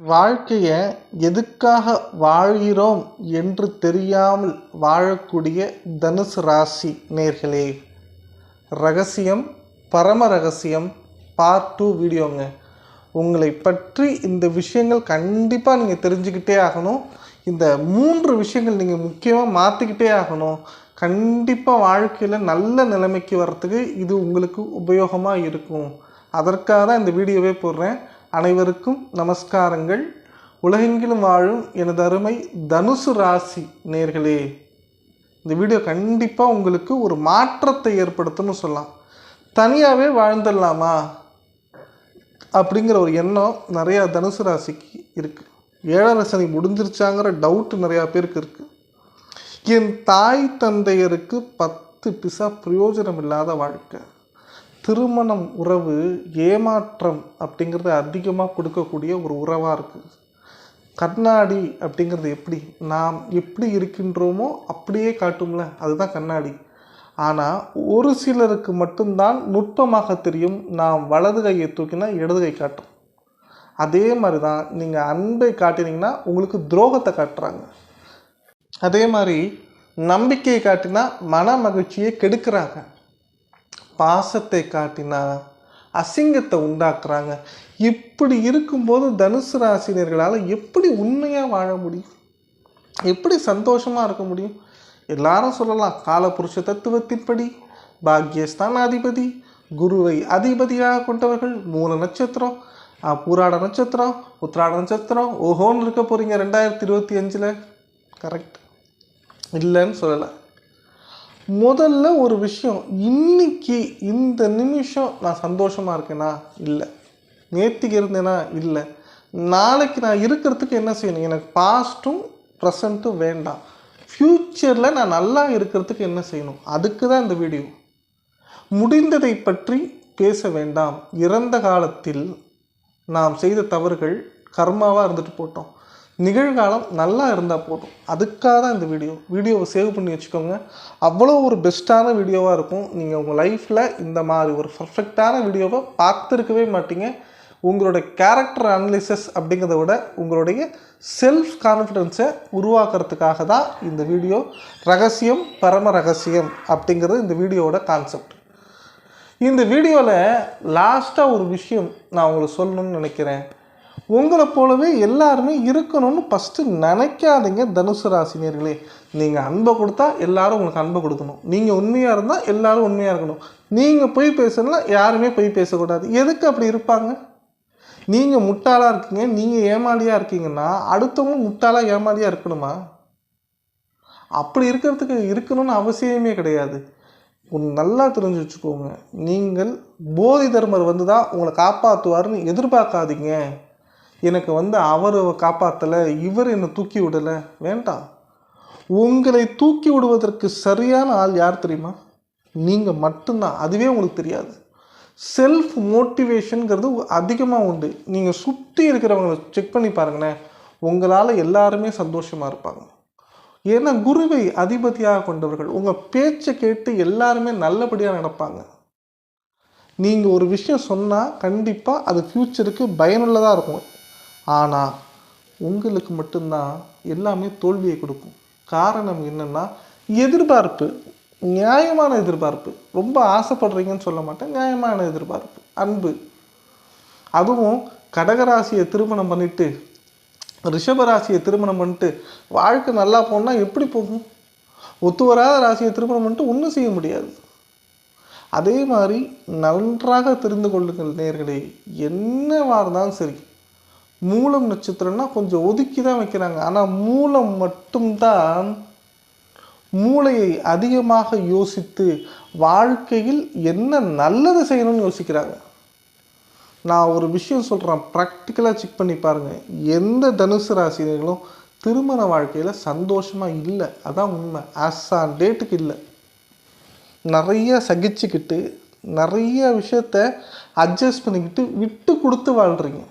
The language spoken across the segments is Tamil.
வாழ்க்கையை எதுக்காக வாழ்கிறோம் என்று தெரியாமல் வாழக்கூடிய தனுசு ராசி நேர்களே ரகசியம் பரம ரகசியம் பார்ட் டூ வீடியோங்க. உங்களை பற்றி இந்த விஷயங்கள் கண்டிப்பாக நீங்கள் தெரிஞ்சுக்கிட்டே ஆகணும். இந்த மூன்று விஷயங்கள் நீங்கள் முக்கியமாக மாற்றிக்கிட்டே ஆகணும். கண்டிப்பாக வாழ்க்கையில் நல்ல நிலைமைக்கு வர்றதுக்கு இது உங்களுக்கு உபயோகமாக இருக்கும். அதற்காக தான் இந்த வீடியோவே போடுறேன். அனைவருக்கும் நமஸ்காரங்கள். உலகெங்கிலும் வாழும் எனது அருமை தனுசு ராசி நேர்களே இந்த வீடியோ கண்டிப்பாக உங்களுக்கு ஒரு மாற்றத்தை ஏற்படுத்தும்னு சொல்லலாம். தனியாகவே வாழ்ந்துடலாமா அப்படிங்கிற ஒரு எண்ணம் நிறையா தனுசு ராசிக்கு இருக்குது ஏழரை சனி முடிஞ்சிருச்சாங்கிற டவுட் நிறையா பேருக்கு இருக்குது என் தாய் தந்தையருக்கு பத்து பிசா பிரயோஜனம் இல்லாத வாழ்க்கை. திருமணம் உறவு ஏமாற்றம் அப்படிங்கிறது அதிகமாக கொடுக்கக்கூடிய ஒரு உறவாக இருக்குது கண்ணாடி அப்படிங்கிறது எப்படி? நாம் எப்படி இருக்கின்றோமோ அப்படியே காட்டும்ல? அதுதான் கண்ணாடி. ஆனால் ஒரு சிலருக்கு மட்டும்தான் நுட்பமாக தெரியும் நாம் வலது கையை தூக்கினா இடது கை காட்டும். அதே மாதிரி தான் நீங்கள் அன்பை காட்டினீங்கன்னா உங்களுக்கு துரோகத்தை காட்டுறாங்க. அதே மாதிரி நம்பிக்கையை காட்டினா மன மகிழ்ச்சியை கெடுக்கிறாங்க. பாசத்தை காட்டினா அசிங்கத்தை உண்டாக்குறாங்க. இப்படி இருக்கும்போது தனுசு ராசினியர்களால் எப்படி உண்மையாக வாழ முடியும்? எப்படி சந்தோஷமாக இருக்க முடியும்? எல்லாரும் சொல்லலாம் காலபுருஷ தத்துவத்தின்படி பாக்யஸ்தான் அதிபதி குருவை அதிபதியாக கொண்டவர்கள் மூல நட்சத்திரம் பூராட நட்சத்திரம் உத்திராட நட்சத்திரம் ஓஹோன்னு இருக்க போகிறீங்க ரெண்டாயிரத்தி இருபத்தி அஞ்சில். கரெக்ட் இல்லைன்னு சொல்லலை. முதல்ல ஒரு விஷயம் இன்னைக்கு இந்த நிமிஷம் நான் சந்தோஷமாக இருக்கேனா? இல்லை. நேற்றுக்கு இருந்தேனா? இல்லை. நாளைக்கு நான் இருக்கிறதுக்கு என்ன செய்யணும்? எனக்கு பாஸ்ட்டும் ப்ரெசண்ட்டும் வேண்டாம். ஃப்யூச்சரில் நான் நல்லா இருக்கிறதுக்கு என்ன செய்யணும்? அதுக்கு தான் இந்த வீடியோ முடிந்ததை பற்றி பேச வேண்டாம். இறந்த காலத்தில் நாம் செய்த தவறுகள் கர்மாவாக இருந்துட்டு போட்டோம். நிகழ்காலம் நல்லா இருந்தால் போதும். அதுக்காக தான் இந்த வீடியோ. வீடியோவை சேவ் பண்ணி வச்சுக்கோங்க. அவ்வளோ ஒரு பெஸ்ட்டான வீடியோவாக இருக்கும். நீங்கள் உங்கள் லைஃப்பில் இந்த மாதிரி ஒரு பர்ஃபெக்டான வீடியோவை பார்த்துருக்கவே மாட்டீங்க. உங்களோட கேரக்டர் அனலிசிஸ் அப்படிங்கிறத விட உங்களுடைய செல்ஃப் கான்ஃபிடென்ஸை உருவாக்குறதுக்காக தான் இந்த வீடியோ. ரகசியம் பரம ரகசியம் அப்படிங்கிறது இந்த வீடியோவோட கான்செப்ட் இந்த வீடியோவில் லாஸ்ட்டாக ஒரு விஷயம் நான் உங்களுக்கு சொல்லணும்னு நினைக்கிறேன். உங்களை போலவே எல்லாருமே இருக்கணும்னு ஃபஸ்ட்டு நினைக்காதீங்க தனுசு ராசினியர்களே. நீங்கள் அன்பை கொடுத்தா எல்லாரும் உங்களுக்கு அன்பை கொடுக்கணும். நீங்கள் உண்மையாக இருந்தால் எல்லாரும் உண்மையாக இருக்கணும். நீங்கள் போய் பேசணும்னா யாருமே போய் பேசக்கூடாது. எதுக்கு அப்படி இருப்பாங்க? நீங்கள் முட்டாளாக இருக்கீங்க நீங்கள் ஏமாளியாக இருக்கீங்கன்னா அடுத்தவங்க முட்டாளாக ஏமாளியாக இருக்கணுமா? அப்படி இருக்கிறதுக்கு இருக்கணும்னு அவசியமே கிடையாது. ஒன்று நல்லா தெரிஞ்சு வச்சுக்கோங்க. நீங்கள் போதி தர்மர் வந்து தான் உங்களை காப்பாற்றுவார்னு எதிர்பார்க்காதீங்க. எனக்கு வந்து அவர் காப்பாற்றலை இவர் என்னை தூக்கி விடலை. வேண்டாம். உங்களை தூக்கி விடுவதற்கு சரியான ஆள் யார் தெரியுமா? நீங்கள் மட்டும்தான். அதுவே உங்களுக்கு தெரியாது. செல்ஃப் மோட்டிவேஷனுங்கிறது அதிகமாக உண்டு. நீங்கள் சுற்றி இருக்கிறவங்களை செக் பண்ணி பாருங்களேன். உங்களால் எல்லாருமே சந்தோஷமாக இருப்பாங்க. ஏன்னா குருவை அதிபதியாக கொண்டவர்கள் உங்கள் பேச்சை கேட்டு எல்லாருமே நல்லபடியாக நடப்பாங்க. நீங்கள் ஒரு விஷயம் சொன்னால் கண்டிப்பாக அது ஃப்யூச்சருக்கு பயனுள்ளதாக இருக்கும். ஆனால் உங்களுக்கு மட்டும்தான் எல்லாமே தோல்வியை கொடுக்கும். காரணம் என்னென்னா எதிர்பார்ப்பு நியாயமான எதிர்பார்ப்பு. ரொம்ப ஆசைப்படுறீங்கன்னு சொல்ல மாட்டேன். நியாயமான எதிர்பார்ப்பு அன்பு. அதுவும் கடகராசியை திருமணம் பண்ணிட்டு ரிஷபராசியை திருமணம் பண்ணிட்டு வாழ்க்கை நல்லா போனால் எப்படி போகும்? ஒத்து வராத ராசியை திருமணம் பண்ணிட்டு ஒன்றும் செய்ய முடியாது. அதே மாதிரி நன்றாக தெரிந்து கொள்ளுங்கள் நேர்களே என்னவாக இருந்தாலும் சரி. மூலம் நட்சத்திரம்னா கொஞ்சம் ஒதுக்கி தான் வைக்கிறாங்க. ஆனால் மூலம் மட்டும்தான் மூளையை அதிகமாக யோசித்து வாழ்க்கையில் என்ன நல்லது செய்யணும்னு யோசிக்கிறாங்க. நான் ஒரு விஷயம் சொல்கிறேன் ப்ராக்டிக்கலாக செக் பண்ணி பாருங்கள் எந்த தனுசு ராசினர்களும் திருமண வாழ்க்கையில் சந்தோஷமாக இல்லை. அதான் உண்மை. ஆஸ் ஆன் டேட்டுக்கு இல்லை. நிறைய சகிச்சுக்கிட்டு நிறைய விஷயத்த அட்ஜஸ்ட் பண்ணிக்கிட்டு விட்டு கொடுத்து வாழ்கிறீங்க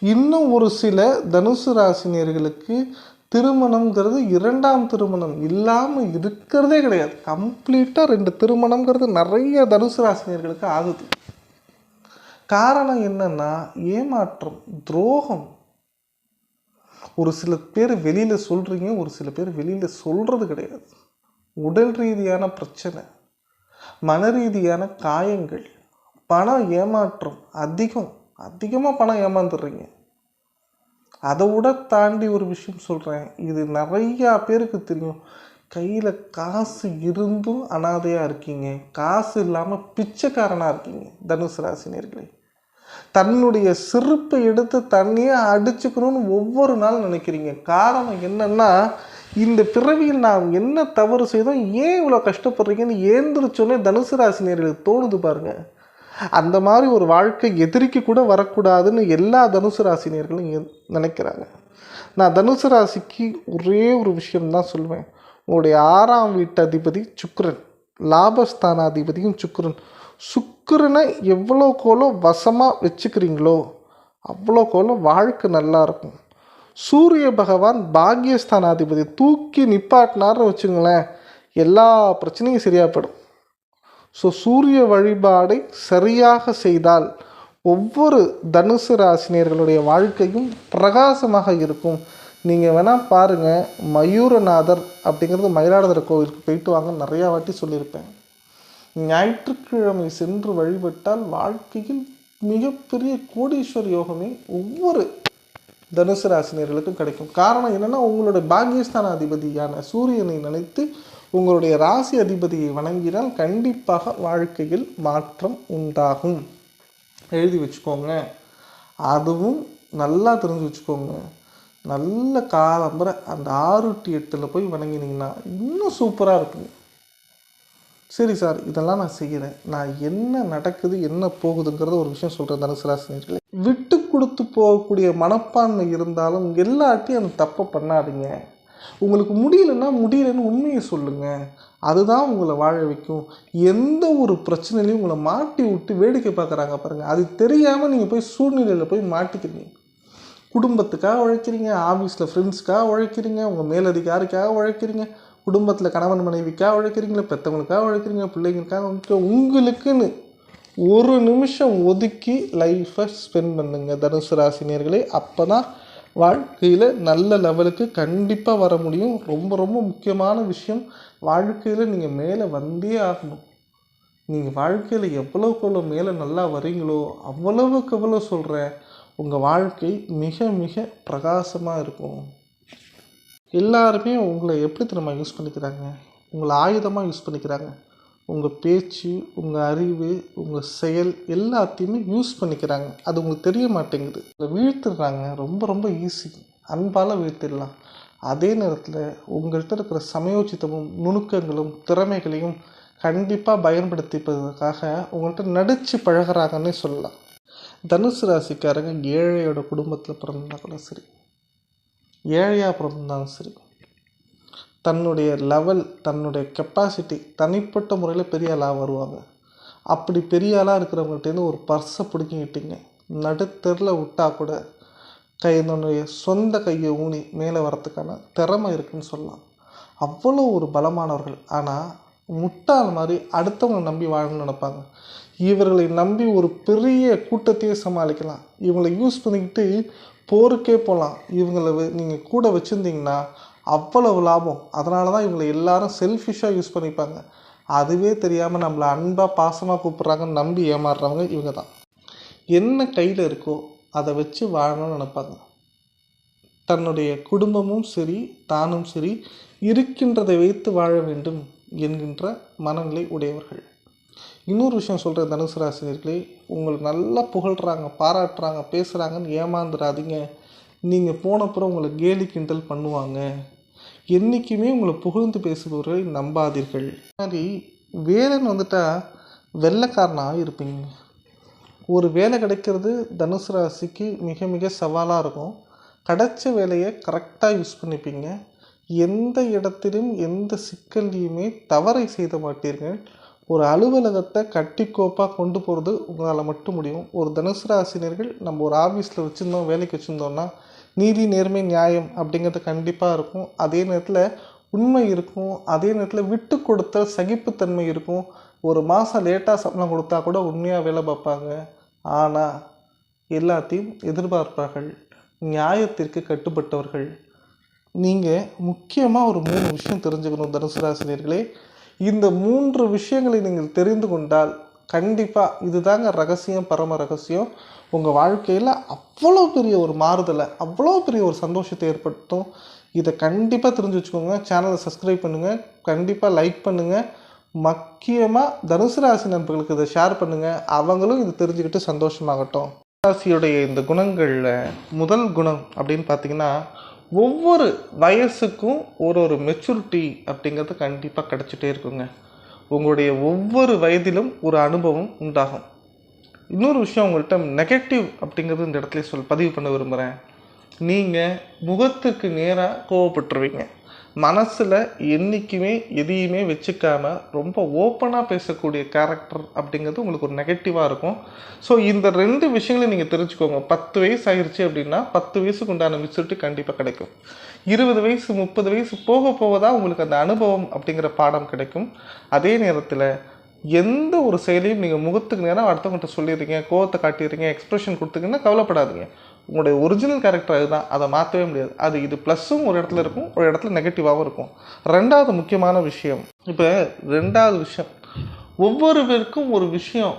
இன்னும் ஒரு சில தனுசு ராசினியர்களுக்கு திருமணம்ங்கிறது இரண்டாம் திருமணம் இல்லாமல் இருக்கிறதே கிடையாது. கம்ப்ளீட்டாக ரெண்டு திருமணம்ங்கிறது நிறைய தனுசு ராசினியர்களுக்கு ஆகுது. காரணம் என்னன்னா ஏமாற்றம் துரோகம். ஒரு சில பேர் வெளியில் சொல்கிறீங்க ஒரு சில பேர் வெளியில் சொல்கிறது கிடையாது. உடல் ரீதியான பிரச்சனை மன ரீதியான காயங்கள் பணம் ஏமாற்றம் அதிகம். அதிகமாக பணம் ஏமாந்துடுறீங்க. அதை விட தாண்டி ஒரு விஷயம் சொல்கிறேன் இது நிறையா பேருக்கு தெரியும். கையில் காசு இருந்தும் அனாதையாக இருக்கீங்க. காசு இல்லாமல் பிச்சைக்காரனாக இருக்கீங்க தனுசு ராசினியர்களே தன்னுடைய சிறப்பை எடுத்து தண்ணியை அடிச்சுக்கணும்னு ஒவ்வொரு நாள் நினைக்கிறீங்க. காரணம் என்னென்னா இந்த பிறவியில் நாம் என்ன தவறு செய்தோம் ஏன் இவ்வளோ கஷ்டப்படுறீங்கன்னு ஏந்திரிச்சோன்னே தனுசு ராசினியர்களுக்கு தோணுது பாருங்கள் அந்த மாதிரி ஒரு வாழ்க்கை எதிரிக்கு கூட வரக்கூடாதுன்னு எல்லா தனுசு ராசினியர்களும் நினைக்கிறாங்க. நான் தனுசு ராசிக்கு ஒரே ஒரு விஷயம்தான் சொல்லுவேன் உங்களுடைய ஆறாம் வீட்டு அதிபதி சுக்கரன் லாபஸ்தானாதிபதியும் சுக்கரன். சுக்கரனை எவ்வளோ கோலோ வசமாக வச்சுக்கிறீங்களோ கோலம் வாழ்க்கை நல்லாயிருக்கும் சூரிய பகவான் பாக்யஸ்தானாதிபதி தூக்கி நிப்பாட்டினார்னு வச்சுங்களேன் எல்லா பிரச்சனையும் சரியாக போயிடும். ஸோ சூரிய வழிபாடை சரியாக செய்தால் ஒவ்வொரு தனுசு ராசினியர்களுடைய வாழ்க்கையும் பிரகாசமாக இருக்கும். நீங்கள் வேணால் பாருங்கள் மயூரநாதர் அப்படிங்கிறது மயிலாடுதுறை கோவிலுக்கு போயிட்டு வாங்க நிறையா வாட்டி சொல்லியிருப்பேன். ஞாயிற்றுக்கிழமை சென்று வழிபட்டால் வாழ்க்கையில் மிகப்பெரிய கோடீஸ்வர யோகமே ஒவ்வொரு தனுசு ராசினியர்களுக்கும் கிடைக்கும். காரணம் என்னன்னா உங்களுடைய பாகியஸ்தான அதிபதியான சூரியனை நினைத்து உங்களுடைய ராசி அதிபதியை வணங்கினால் கண்டிப்பாக வாழ்க்கையில் மாற்றம் உண்டாகும். எழுதி வச்சுக்கோங்க. அதுவும் நல்லா தெரிஞ்சு வச்சுக்கோங்க. நல்ல காலம்பரை அந்த ஆறு டு எட்டில் போய் வணங்கினீங்கன்னா இன்னும் சூப்பராக இருக்குங்க சரி சார் இதெல்லாம் நான் செய்கிறேன் நான் என்ன நடக்குது என்ன போகுதுங்கிறத ஒரு விஷயம் சொல்கிறேன் தனுசுராசினியர்களே விட்டு கொடுத்து போகக்கூடிய மனப்பான்மை இருந்தாலும் எல்லாத்தையும் அந்த தப்பை பண்ணாதீங்க. உங்களுக்கு முடியலன்னா முடியலன்னு உண்மையை சொல்லுங்கள் அதுதான் உங்களை வாழ வைக்கும். எந்த ஒரு பிரச்சனையிலையும் உங்களை மாட்டி விட்டு வேடிக்கை பார்க்குறாங்க பாருங்கள் அது தெரியாமல் நீங்கள் போய் சூழ்நிலையில் போய் மாட்டிக்கிறீங்க. குடும்பத்துக்காக உழைக்கிறீங்க ஆஃபீஸில் ஃப்ரெண்ட்ஸ்க்காக உழைக்கிறீங்க உங்கள் மேலதிகாரிக்காக உழைக்கிறீங்க குடும்பத்தில் கணவன் மனைவிக்காக உழைக்கிறீங்களா பெற்றவங்களுக்காக உழைக்கிறீங்க பிள்ளைங்களுக்காக உங்களுக்குன்னு ஒரு நிமிஷம் ஒதுக்கி லைஃப்பை ஸ்பெண்ட் பண்ணுங்கள் தனுசு ராசினியர்களே அப்போ தான் வாழ்க்கையில் நல்ல லெவலுக்கு கண்டிப்பாக வர முடியும். ரொம்ப ரொம்ப முக்கியமான விஷயம் வாழ்க்கையில் நீங்கள் மேலே வந்தே ஆகணும். நீங்கள் வாழ்க்கையில் எவ்வளோக்கு எவ்வளோ மேலே நல்லா வரீங்களோ அவ்வளவுக்கு எவ்வளோ சொல்கிறேன் உங்கள் வாழ்க்கை மிக மிக பிரகாசமாக இருக்கும். எல்லாருமே உங்களை எப்படி திரும்ப யூஸ் பண்ணிக்கிறாங்க? உங்களை ஆயுதமாக யூஸ் பண்ணிக்கிறாங்க? உங்கள் பேச்சு உங்கள் அறிவு உங்கள் செயல் எல்லாத்தையுமே யூஸ் பண்ணிக்கிறாங்க. அது உங்களுக்கு தெரிய மாட்டேங்குது. இதை வீழ்த்திடுறாங்க ரொம்ப ரொம்ப ஈஸி அன்பால் வீழ்த்திடலாம். அதே நேரத்தில் உங்கள்கிட்ட இருக்கிற சமயோச்சித்தமும் நுணுக்கங்களும் திறமைகளையும் கண்டிப்பாக பயன்படுத்திப்பதற்காக உங்கள்கிட்ட நடித்து பழகுறாங்கன்னே சொல்லலாம். தனுசு ராசிக்காரங்க ஏழையோட குடும்பத்தில் பிறந்தா கூட சரி. ஏழையாக பிறந்தாலும் சரி. தன்னுடைய லெவல் தன்னுடைய கெப்பாசிட்டி தனிப்பட்ட முறையில் பெரிய ஆளாக வருவாங்க. அப்படி பெரிய ஆளாக இருக்கிறவங்கள்ட்டேருந்து ஒரு பர்ஸை பிடிக்கிக்கிட்டிங்க நடுத்தெரில் விட்டா கூட கை தன்னுடைய சொந்த கையை ஊனி மேலே வரத்துக்கான திறமை இருக்குன்னு சொல்லலாம். அவ்வளோ ஒரு பலமானவர்கள். ஆனால் முட்டாள் மாதிரி அடுத்தவங்களை நம்பி வாழணும்னு நினைப்பாங்க. இவர்களை நம்பி ஒரு பெரிய கூட்டத்தையே சமாளிக்கலாம். இவங்களை யூஸ் பண்ணிக்கிட்டு போருக்கே போகலாம். இவங்களை நீங்கள் கூட வச்சுருந்தீங்கன்னா அவ்வளவு லாபம். அதனால தான் இவங்களை எல்லாரும் செல்ஃபிஷாக யூஸ் பண்ணிப்பாங்க. அதுவே தெரியாமல் நம்மளை அன்பாக பாசமாக கூப்பிட்றாங்கன்னு நம்பி ஏமாறுறவங்க இவங்க தான் என்ன கையில் இருக்கோ அதை வச்சு வாழணும்னு நினைப்பாங்க. தன்னுடைய குடும்பமும் சரி தானும் சரி இருக்கின்றதை வைத்து வாழ வேண்டும் என்கின்ற மனநிலை உடையவர்கள். இன்னொரு விஷயம் சொல்கிற தனுசு ராசினியர்களே. உங்களை நல்லா புகழ்கிறாங்க பாராட்டுறாங்க பேசுகிறாங்கன்னு ஏமாந்துடாதீங்க. நீங்கள் போனப்புறம் உங்களை கேலி கிண்டல் பண்ணுவாங்க. என்றைக்குமே உங்களை புகழ்ந்து பேசுபவர்களை நம்பாதீர்கள். மாதிரி வேலைன்னு வந்துட்டால் வெள்ளைக்காரனாக இருப்பீங்க. ஒரு வேலை கிடைக்கிறது தனுசு ராசிக்கு மிக மிக சவாலாக இருக்கும். கிடைச்ச வேலையை கரெக்டாக யூஸ் பண்ணிப்பீங்க. எந்த இடத்திலும் எந்த சிக்கல்லையுமே தவறை செய்த மாட்டீர்கள். ஒரு அலுவலகத்தை கட்டிக்கோப்பாக கொண்டு போகிறது உங்களால் மட்டும் முடியும். ஒரு தனுசு ராசினியர்கள் நம்ம ஒரு ஆஃபீஸில் வச்சுருந்தோம் வேலைக்கு வச்சுருந்தோம்னா நீதி நேர்மை நியாயம் அப்படிங்கிறது கண்டிப்பாக இருக்கும். அதே நேரத்தில் உண்மை இருக்கும். அதே நேரத்தில் விட்டு கொடுத்த சகிப்புத்தன்மை இருக்கும். ஒரு மாதம் லேட்டாக சம்பளம் கொடுத்தா கூட உண்மையாக வேலை பார்ப்பாங்க. ஆனால் எல்லாத்தையும் எதிர்பார்ப்பார்கள். நியாயத்திற்கு கட்டுப்பட்டவர்கள். நீங்கள் முக்கியமாக ஒரு மூணு விஷயம் தெரிஞ்சுக்கணும் தனுசு ராசினியர்களே. இந்த மூன்று விஷயங்களை நீங்கள் தெரிந்து கொண்டால் கண்டிப்பாக இதுதாங்க ரகசியம் பரம ரகசியம். உங்கள் வாழ்க்கையில் அவ்வளோ பெரிய ஒரு மாறுதலை அவ்வளோ பெரிய ஒரு சந்தோஷத்தை ஏற்படுத்தும். இதை கண்டிப்பாக தெரிஞ்சு வச்சுக்கோங்க. சேனலை சப்ஸ்கிரைப் பண்ணுங்கள் கண்டிப்பாக லைக் பண்ணுங்கள் முக்கியமாக தனுசு ராசி நண்பர்களுக்கு இதை ஷேர் பண்ணுங்கள் அவங்களும் இது தெரிஞ்சுக்கிட்டு சந்தோஷமாகட்டும். ராசியுடைய இந்த குணங்களில் முதல் குணம் அப்படின்னு பார்த்தீங்கன்னா ஒவ்வொரு வயசுக்கும் ஒரு ஒரு மெச்சூரிட்டி அப்படிங்கிறது கண்டிப்பாக கிடச்சிட்டே இருக்குங்க. உங்களுடைய ஒவ்வொரு வயதிலும் ஒரு அனுபவம் உண்டாகும். இன்னொரு விஷயம் உங்கள்கிட்ட நெகட்டிவ் அப்படிங்கிறது இந்த இடத்துல சொல் பதிவு பண்ண விரும்புகிறேன் நீங்கள் முகத்துக்கு நேராக கோவப்பட்டுருவீங்க. மனசில் என்றைக்குமே எதையுமே வச்சுக்காமல் ரொம்ப ஓப்பனாக பேசக்கூடிய கேரக்டர் அப்படிங்கிறது உங்களுக்கு ஒரு நெகட்டிவாக இருக்கும். ஸோ இந்த ரெண்டு விஷயங்களையும் நீங்கள் தெரிஞ்சுக்கோங்க. பத்து வயசு ஆயிடுச்சு அப்படின்னா பத்து வயசுக்கு உண்டான மெச்சூரிட்டி கண்டிப்பாக கிடைக்கும். இருபது வயசு முப்பது வயசு போக போக தான் உங்களுக்கு அந்த அனுபவம் அப்படிங்கிற பாடம் கிடைக்கும். அதே நேரத்தில் எந்த ஒரு செயலையும் நீங்கள் முகத்துக்கு நேரம் அடுத்தவங்கள்ட்ட சொல்லிடுறீங்க கோவத்தை காட்டிடுறீங்க எக்ஸ்ப்ரெஷன் கொடுத்தீங்கன்னா கவலைப்படாதீங்க. உங்களுடைய ஒரிஜினல் கேரக்டர் அதுதான். அதை மாற்றவே முடியாது. அது இது ப்ளஸ்ஸும் ஒரு இடத்துல இருக்கும் ஒரு இடத்துல நெகட்டிவாகவும் இருக்கும். ரெண்டாவது முக்கியமான விஷயம். இப்போ ரெண்டாவது விஷயம். ஒவ்வொரு பேருக்கும் ஒரு விஷயம்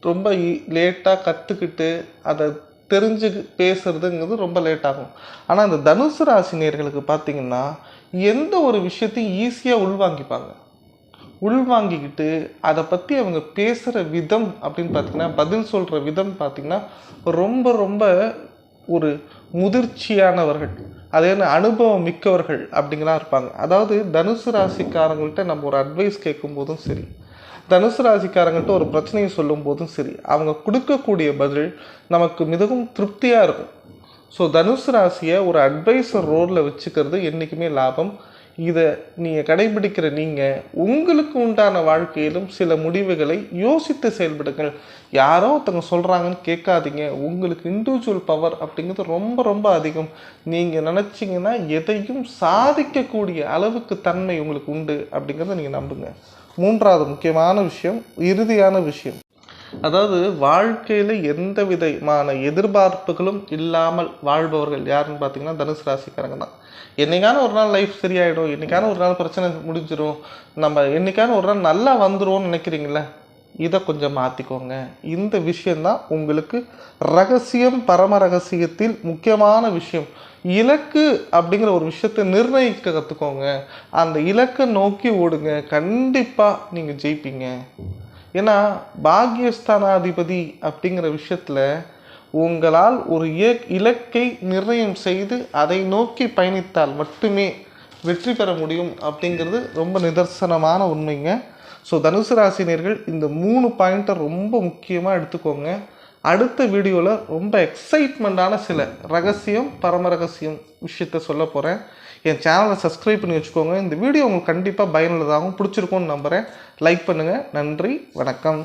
ரொம்ப லேட்டாக கற்றுக்கிட்டு அதை தெரிஞ்சு பேசுறதுங்கிறது ரொம்ப லேட் ஆகும். ஆனால் இந்த தனுசு ராசினியர்களுக்கு பார்த்தீங்கன்னா எந்த ஒரு விஷயத்தையும் ஈஸியாக உள்வாங்கிப்பாங்க. உள்வாங்கிக்கிட்டு அதை பற்றி அவங்க பேசுகிற விதம் அப்படின்னு பார்த்தீங்கன்னா பதில் சொல்கிற விதம் பார்த்திங்கன்னா ரொம்ப ரொம்ப ஒரு முதிர்ச்சியானவர்கள் அதே அனுபவம் மிக்கவர்கள் அப்படிங்கலாம் இருப்பாங்க. அதாவது தனுசு ராசிக்காரங்கள்ட்ட நம்ம ஒரு அட்வைஸ் கேட்கும் போதும் சரி தனுசு ராசிக்காரங்கள்ட்ட ஒரு பிரச்சனையை சொல்லும் போதும் சரி அவங்க கொடுக்கக்கூடிய பதில் நமக்கு மிகவும் திருப்தியாக இருக்கும். ஸோ தனுசு ராசியை ஒரு அட்வைசர் ரோலில் வச்சுக்கிறது என்றைக்குமே லாபம் இதை நீங்கள் கடைபிடிக்கிற நீங்கள் உங்களுக்கு உண்டான வாழ்க்கையிலும் சில முடிவுகளை யோசித்து செயல்படுங்கள். யாரோ ஒருத்தவங்க சொல்கிறாங்கன்னு கேட்காதீங்க. உங்களுக்கு இண்டிவிஜுவல் பவர் அப்படிங்கிறது ரொம்ப ரொம்ப அதிகம். நீங்கள் நினச்சிங்கன்னா எதையும் சாதிக்கக்கூடிய அளவுக்கு தன்மை உங்களுக்கு உண்டு அப்படிங்கிறத நீங்கள் நம்புங்க. மூன்றாவது முக்கியமான விஷயம் இறுதியான விஷயம். அதாவது வாழ்க்கையில் எந்த விதமான எதிர்பார்ப்புகளும் இல்லாமல் வாழ்பவர்கள் யாருன்னு பார்த்தீங்கன்னா தனுசு ராசிக்காரங்க தான். என்னைக்கான ஒரு நாள் லைஃப் சரியாயிடும் என்னைக்கான ஒரு நாள் பிரச்சனை முடிஞ்சிடும் நம்ம என்னைக்கான ஒரு நாள் நல்லா வந்துரும்னு நினைக்கிறீங்களே இதை கொஞ்சம் மாற்றிக்கோங்க இந்த விஷயந்தான் உங்களுக்கு ரகசியம் பரம ரகசியத்தில் முக்கியமான விஷயம். இலக்கு அப்படிங்கிற ஒரு விஷயத்தை நிர்ணயிக்க கற்றுக்கோங்க அந்த இலக்கை நோக்கி ஓடுங்க. கண்டிப்பாக நீங்கள் ஜெயிப்பீங்க. ஏன்னா பாக்யஸ்தானாதிபதி அப்படிங்கிற விஷயத்தில் உங்களால் ஒரு இலக்கை நிர்ணயம் செய்து அதை நோக்கி பயணித்தால் மட்டுமே வெற்றி பெற முடியும் அப்படிங்கிறது ரொம்ப நிதர்சனமான உண்மைங்க. ஸோ தனுசு ராசினியர்கள் இந்த மூணு பாயிண்ட்டை ரொம்ப முக்கியமாக எடுத்துக்கோங்க. அடுத்த வீடியோவில் ரொம்ப எக்ஸைட்மெண்ட்டான சில ரகசியம் பரம ரகசியம் விஷயத்த சொல்ல போகிறேன் என் சேனலை சப்ஸ்கிரைப் பண்ணி வச்சுக்கோங்க. இந்த வீடியோ உங்களுக்கு கண்டிப்பாக பயனுள்ளதாகவும் பிடிச்சிருக்கும்னு நம்புகிறேன் லைக் பண்ணுங்கள் நன்றி. வணக்கம்.